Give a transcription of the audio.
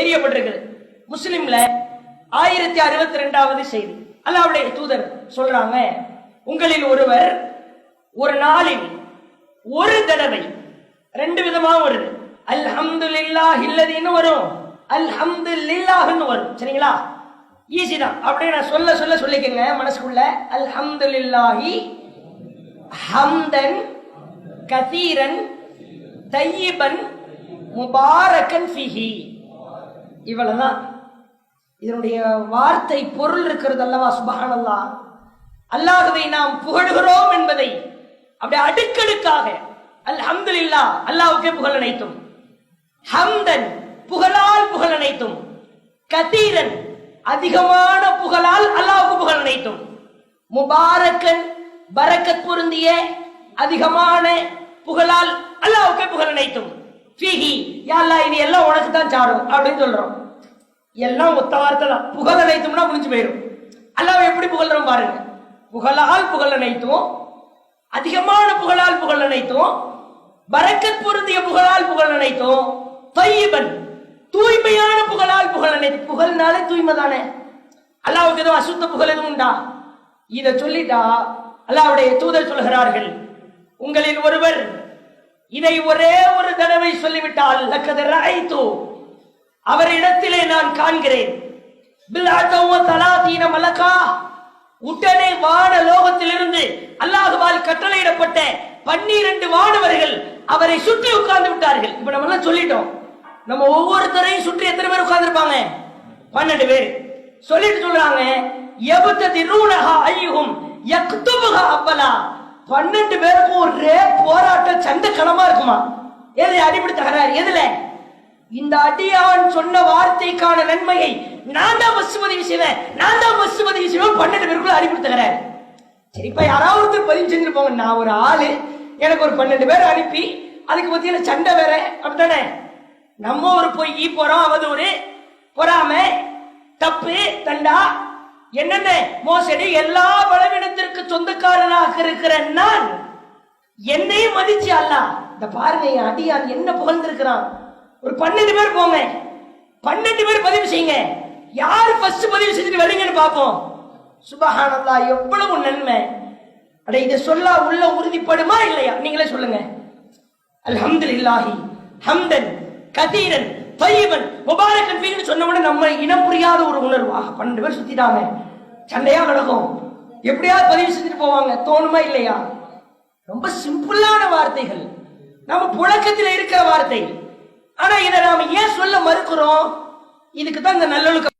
எரியப்பட்டிருக்கிறது முஸ்லிம்ல ஆயிரத்தி அறுபத்தி ரெண்டாவது செய்தி. அல்லாவுடைய தூதர் சொல்றாங்க உங்களில் ஒருவர் ஒரு நாளில் ஒரு தடவை ரெண்டு விதமா வருது. அல்ஹம்துலில்லாஹ் இல்லதின்னு வரும் அல்ஹம்துலில்லாஹ்னு வரும். சரிங்களா? ஈஸி தான். அப்படியே நான் சொல்ல சொல்ல சொல்லிக்கங்க மனசுக்குள்ள. அல்ஹம்துலில்லாஹி ஹம்தன் கதீரன் தையிபன் முபாரக்கன் ஃபிஹி. இவ்வளவுதான் இதனுடைய வார்த்தை பொருள் இருக்கிறது அல்லவா சுபஹானல்லா. அல்லாஹ்வை நாம் புகழுகிறோம் என்பதை அப்படி அடுக்கடுக்காக அல் அல்ஹம்துலில்லா அல்லாவுக்கே புகழ் அனைத்தும். ஹம்தன் புகழால் புகழ் அனைத்தும். கதீரன் அதிகமான புகழால் அல்லாவுக்கு புகழ் அனைத்தும். முபாரக்கன் பரக்கத் பொருந்திய அதிகமான புகழால் அல்லாவுக்கே புகழ் அனைத்தும். ஃபீஹி யா இது எல்லாம் உனக்கு தான் சாரும் அப்படின்னு சொல்றோம். எல்லாம் ஒத்த வார்த்தை தான். புகழ் அனைத்தும்னா முடிஞ்சு போயிடும் அல்லாஹ் எப்படி புகழ்றோம் பாருங்க. புகழால் புகழ் அனைத்தும் அதிகமான புகழால் புகழ் அனைத்தும் பரக்கத் பொருந்திய புகழால் புகழ் அனைத்தும் தையிபன் தூய்மையான புகழால் புகழ் அனைத்தும் புகழ்னாலே தூய்மை தானே. அல்லாவுக்கு எதுவும் அசுத்த புகழ் எதுவும் உண்டா? இதை சொல்லிட்டா அல்லாவுடைய தூதர் சொல்கிறார்கள். உங்களில் ஒருவர் இதை ஒரே ஒரு தடவை சொல்லிவிட்டால் அவரிடத்திலே நான் காண்கிறேன். உடனே வான லோகத்திலிருந்து அல்லாஹுவால் கட்டளையிடப்பட்ட பன்னிரண்டு வானவர்கள் அவரை சுற்றி உட்கார்ந்து விட்டார்கள். இப்ப நம்ம எல்லாம் சொல்லிட்டோம். நம்ம ஒவ்வொருத்தரையும் சுற்றி எத்தனை பேர் உட்கார்ந்துருப்பாங்க? பன்னெண்டு பேர். சொல்லிட்டு சொல்றாங்க எபுத்த திருநகா ஐயும் யக்துபுகா அப்பலா பன்னெண்டு பேருக்கும் ஒரே போராட்டம் சண்டை களமா இருக்குமா? எது அடிப்படை தகராறு எதுல? இந்த அடியான் சொன்ன வார்த்தைக்கான நன்மையை நான் தான் பஸ் பதிவு செய்வேன். நான் தான் பஸ் பதிவு செய்வேன். பன்னெண்டு பேருக்குள்ள அடிப்படை தகராறு சரி யாராவது ஒருத்தர் பதிவு செஞ்சுட்டு போங்க. நான் ஒரு ஆளு. எனக்கு ஒரு பன்னெண்டு பேர் அனுப்பி அதுக்கு பத்தியில சண்டை வேற. அப்படித்தானே? நம்ம ஒரு பொய் போறோம். அவதூறு. பொறாம. தப்பு. தண்டா. என்னென்ன? மோசடி எல்லா பலவீனத்திற்கு சொந்தக்காரனாக இருக்கிற நான் என்னையே மதிச்சு அல்ல. இந்த பாருங்க என் அடியான் என்ன புகழ்ந்திருக்கிறான்? ஒரு பன்னெண்டு பேர் போங்க. பன்னெண்டு பேர் பதிவு செய்யுங்க. யார் ஃபர்ஸ்ட் பதிவு செஞ்சுட்டு வரீங்கன்னு பார்ப்போம். சுபஹானல்லா எவ்வளவு நன்மை. அட இதை சொல்ல உள்ள உறுதிப்படுமா இல்லையா? நீங்களே சொல்லுங்க. அல்ஹம்துலில்லாஹி ஹம்தன் கதீரன் தய்யிபன் முபாரக்கன் ஃபீன்னு சொன்ன உடனே நம்ம இனம் புரியாத ஒரு உணர்வு பன்னெண்டு பேர் சுத்திட்டாங்க சண்டையா நடக்கும் எப்படியாவது பதிவு செஞ்சுட்டு போவாங்க. தோணுமா இல்லையா? ரொம்ப சிம்பிளான வார்த்தைகள். நம்ம புழக்கத்தில் இருக்கிற வார்த்தை. ஆனா இதை நாம ஏன் சொல்ல மறுக்கிறோம்? இதுக்கு தான் இந்த நல்லொழுக்கம்